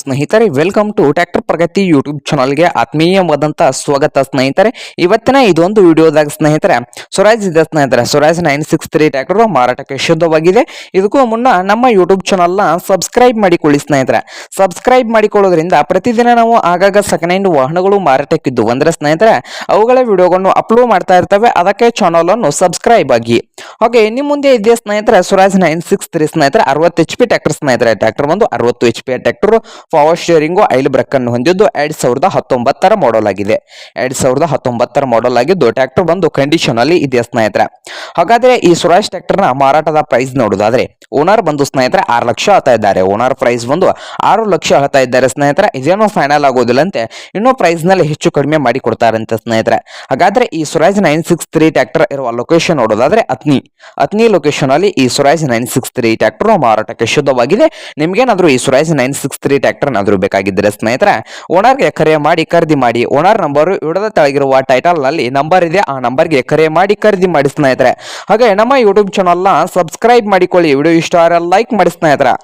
ಸ್ನೇಹಿತರೆ welcome to tractor Pragati YouTube ಚಾನಲ್ಗೆ ಆತ್ಮೀಯವಾದಂಥ ಸ್ವಾಗತ ಸ್ನೇಹಿತರೆ. ಇವತ್ತಿನ ಇದೊಂದು ವಿಡಿಯೋದಾಗ ಸ್ನೇಹಿತರೆ ಸ್ವರಾಜ್ ಇದೆ ಸ್ನೇಹಿತರೆ. Swaraj nine six three tractor ಮಾರಾಟಕ್ಕೆ ಶುದ್ಧವಾಗಿದೆ. ಇದಕ್ಕೂ ಮುನ್ನ ನಮ್ಮ ಯೂಟ್ಯೂಬ್ ಚಾನಲ್ನ ಸಬ್ಸ್ಕ್ರೈಬ್ ಮಾಡಿಕೊಳ್ಳಿ ಸ್ನೇಹಿತರೆ. ಸಬ್ಸ್ಕ್ರೈಬ್ ಮಾಡಿಕೊಳ್ಳೋದ್ರಿಂದ ಪ್ರತಿದಿನ ನಾವು ಆಗಾಗ ಸೆಕೆಂಡ್ ಹ್ಯಾಂಡ್ ವಾಹನಗಳು ಮಾರಾಟಕ್ಕಿದ್ದು. ಅಂದ್ರೆ ಸ್ನೇಹಿತರೆ, ಅವುಗಳ ವಿಡಿಯೋಗಳನ್ನು ಅಪ್ಲೋಡ್ ಮಾಡ್ತಾ ಇರ್ತವೆ. ಅದಕ್ಕೆ ಚಾನಲನ್ನು ಸಬ್ಸ್ಕ್ರೈಬ್ ಆಗಿ. ಓಕೆ ನಿಮ್ಮ ಮುಂದೆ ಇದೆ ಸ್ನೇಹಿತರೆ ಸ್ವರಾಜ್ ನೈನ್ ಸಿಕ್ಸ್ ತ್ರೀ ಸ್ನೇಹಿತರೆ. ಅರವತ್ತು ಎಚ್ ಪಿ ಟ್ರ್ಯಾಕ್ಟರ್ ಸ್ನೇಹಿತರೆ. ಟ್ರ್ಯಾಕ್ಟರ್ ಒಂದು ಅರವತ್ತು H P tractor power steering oil brake ಅನ್ನು ಹೊಂದಿದ್ದು ಎರಡ್ ಸಾವಿರದ ಹತ್ತೊಂಬತ್ತರ ಮಾಡಲ್ ಆಗಿದೆ. ಎರಡ್ ಸಾವಿರದ ಹತ್ತೊಂಬತ್ತರ ಮಾಡಲ್ ಆಗಿದ್ದು ಟ್ರ್ಯಾಕ್ಟರ್ ಬಂದು ಕಂಡೀಷನ್ ಅಲ್ಲಿ ಇದೆ ಸ್ನೇಹಿತರೆ? ಹಾಗಾದ್ರೆ ಈ ಸ್ವರಾಜ್ ಟ್ರ್ಯಾಕ್ಟರ್ನ ಮಾರಾಟದ ಪ್ರೈಸ್ ನೋಡೋದಾದ್ರೆ ಓನರ್ ಬಂದು ಸ್ನೇಹಿತರೆ ಆರು ಲಕ್ಷ ಹೇಳ್ತಾ ಇದ್ದಾರೆ. ಓನರ್ ಪ್ರೈಸ್ ಬಂದು ಆರು ಲಕ್ಷ ಹೇಳ್ತಾ ಇದ್ದಾರೆ ಸ್ನೇಹಿತರೆ. ಇದೇನೋ ಫೈನಲ್ ಆಗೋದಿಲ್ಲಂತೆ. ಇನ್ನೂ ಪ್ರೈಸ್ನಲ್ಲಿ ಹೆಚ್ಚು ಕಡಿಮೆ ಮಾಡಿ ಕೊಡ್ತಾರಂತೆ ಸ್ನೇಹಿತರೆ. ಹಾಗಾದ್ರೆ ಈ Swaraj nine six three tractor ಇರುವ ಲೊಕೇಶನ್ ನೋಡೋದಾದ್ರೆ ಅತ್ನಿ. ಅತ್ನಿ ಲೊಕೇಶನ್ ಅಲ್ಲಿ ಈ Swaraj nine six three tractor ಮಾರಾಟಕ್ಕೆ ಶುದ್ಧವಾಗಿದೆ ನಿಮ್ಗೇನಾದ್ರೂ ಈ Swaraj nine six three tractor ಆದರೂ ಬೇಕಾಗಿದ್ದರೆ ಸ್ನೇಹಿತರ ಓನರ್ಗೆ ಕರೆ ಮಾಡಿ, ಖರೀದಿ ಮಾಡಿ ಓನರ್ ನಂಬರ್ ವಿಡದ ತೆಳಗಿರುವ ಟೈಟಲ್ನಲ್ಲಿ ನಂಬರ್ ಇದೆ, ಆ ನಂಬರ್ಗೆ ಕರೆ ಮಾಡಿ, ಖರೀದಿ ಮಾಡಿ ಸ್ನೇಹಿತರೆ. ಹಾಗೆ ನಮ್ಮ ಯೂಟ್ಯೂಬ್ ಚಾನಲ್ನ ಸಬ್ಸ್ಕ್ರೈಬ್ ಮಾಡಿಕೊಳ್ಳಿ ವಿಡಿಯೋ ಇಷ್ಟ ಲೈಕ್ ಮಾಡಿ ಸ್ನೇಹಿತರೆ.